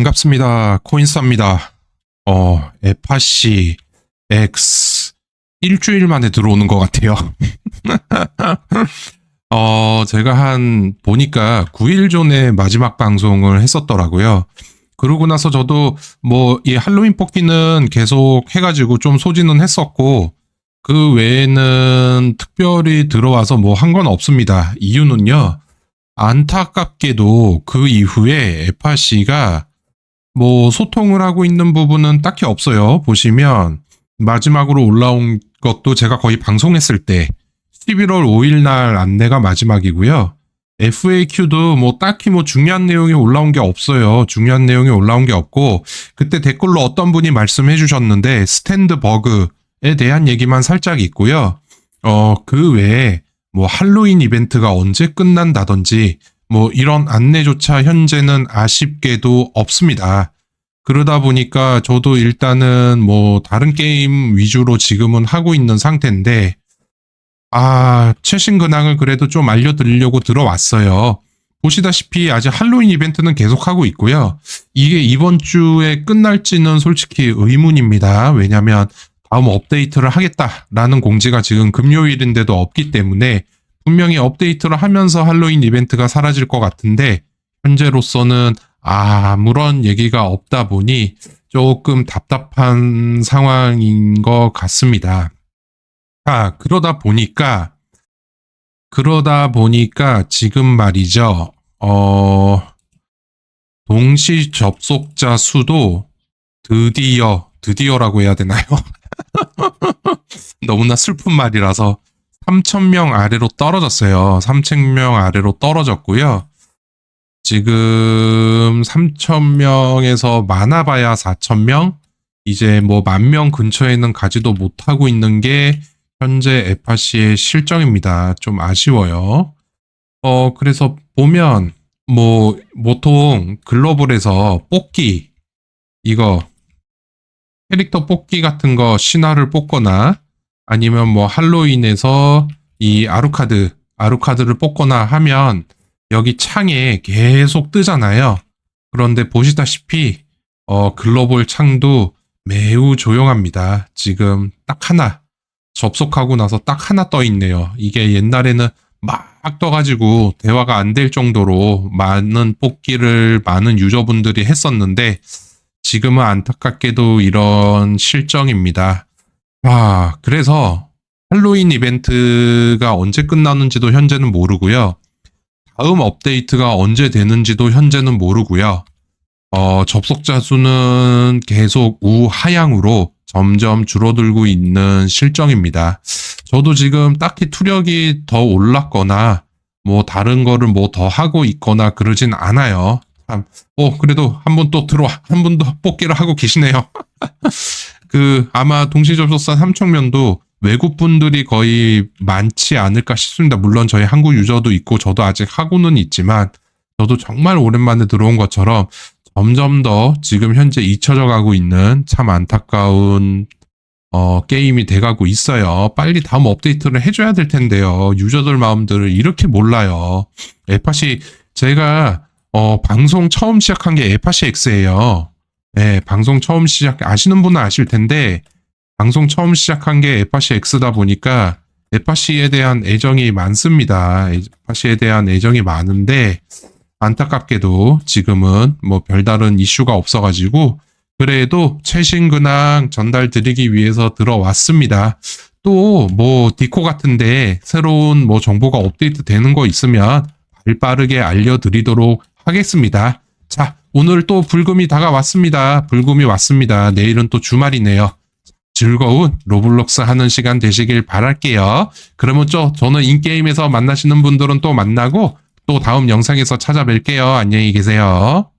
반갑습니다. 코인스입니다. 어, 에파시 X 일주일 만에 들어오는 것 같아요. 어, 제가 한 보니까 9일 전에 마지막 방송을 했었더라고요. 그러고 나서 저도 뭐 이 할로윈 뽑기는 계속 해가지고 좀 소진은 했었고 그 외에는 특별히 들어와서 뭐 한 건 없습니다. 이유는요. 안타깝게도 그 이후에 에파시가 뭐 소통을 하고 있는 부분은 딱히 없어요. 보시면 마지막으로 올라온 것도 제가 거의 방송했을 때 11월 5일 날 안내가 마지막이고요. FAQ도 뭐 딱히 뭐 중요한 내용이 올라온 게 없어요. 중요한 내용이 올라온 게 없고 그때 댓글로 어떤 분이 말씀해 주셨는데 스탠드 버그에 대한 얘기만 살짝 있고요. 어, 그 외에 뭐 할로윈 이벤트가 언제 끝난다든지 뭐 이런 안내조차 현재는 아쉽게도 없습니다. 그러다 보니까 저도 일단은 뭐 다른 게임 위주로 지금은 하고 있는 상태인데 아, 최신 근황을 그래도 좀 알려드리려고 들어왔어요. 보시다시피 아직 할로윈 이벤트는 계속하고 있고요. 이게 이번 주에 끝날지는 솔직히 의문입니다. 왜냐면 다음 업데이트를 하겠다라는 공지가 지금 금요일인데도 없기 때문에 분명히 업데이트를 하면서 할로윈 이벤트가 사라질 것 같은데 현재로서는 아무런 얘기가 없다 보니 조금 답답한 상황인 것 같습니다. 아, 그러다 보니까, 그러다 보니까 지금 말이죠, 어, 동시 접속자 수도 드디어, 드디어라고 해야 되나요? 너무나 슬픈 말이라서 3,000명 아래로 떨어졌어요. 3,000명 아래로 떨어졌고요. 지금 3,000명에서 많아봐야 4,000명? 이제 뭐 만 명 근처에 는 가지도 못하고 있는 게 현재 에파시의 실정입니다. 좀 아쉬워요. 어, 그래서 보면, 뭐, 보통 글로벌에서 뽑기, 이거, 캐릭터 뽑기 같은 거 신화를 뽑거나, 아니면 뭐 할로윈에서 이 아루카드, 아루카드를 뽑거나 하면, 여기 창에 계속 뜨잖아요. 그런데 보시다시피, 어, 글로벌 창도 매우 조용합니다. 지금 딱 하나, 접속하고 나서 딱 하나 떠 있네요. 이게 옛날에는 막 떠가지고 대화가 안 될 정도로 많은 뽑기를 많은 유저분들이 했었는데 지금은 안타깝게도 이런 실정입니다. 아, 그래서 할로윈 이벤트가 언제 끝나는지도 현재는 모르고요. 다음 업데이트가 언제 되는지도 현재는 모르고요. 어, 접속자 수는 계속 우하향으로 점점 줄어들고 있는 실정입니다. 저도 지금 딱히 투력이 더 올랐거나 뭐 다른 거를 뭐 더 하고 있거나 그러진 않아요. 참, 어, 그래도 한분또 들어와. 한분더 뽑기를 하고 계시네요. 그, 아마 동시 접속사 3청면도 외국 분들이 거의 많지 않을까 싶습니다. 물론 저희 한국 유저도 있고 저도 아직 하고는 있지만 저도 정말 오랜만에 들어온 것처럼 점점 더 지금 현재 잊혀져 가고 있는 참 안타까운 어, 게임이 돼가고 있어요. 빨리 다음 업데이트를 해줘야 될 텐데요. 유저들 마음들을 이렇게 몰라요. 에파시, 제가, 어, 방송 처음 시작한 게 에파시 X예요. 네, 방송 처음 시작, 아시는 분은 아실 텐데, 방송 처음 시작한 게 에파시 X다 보니까, 에파시에 대한 애정이 많습니다. 에파시에 대한 애정이 많은데, 안타깝게도 지금은 뭐 별다른 이슈가 없어가지고 그래도 최신 근황 전달 드리기 위해서 들어왔습니다. 또 뭐 디코 같은데 새로운 뭐 정보가 업데이트 되는 거 있으면 발 빠르게 알려드리도록 하겠습니다. 자, 오늘 또 불금이 다가왔습니다. 불금이 왔습니다. 내일은 또 주말이네요. 즐거운 로블록스 하는 시간 되시길 바랄게요. 그러면 저, 저는 인게임에서 만나시는 분들은 또 만나고 또 다음 영상에서 찾아뵐게요. 안녕히 계세요.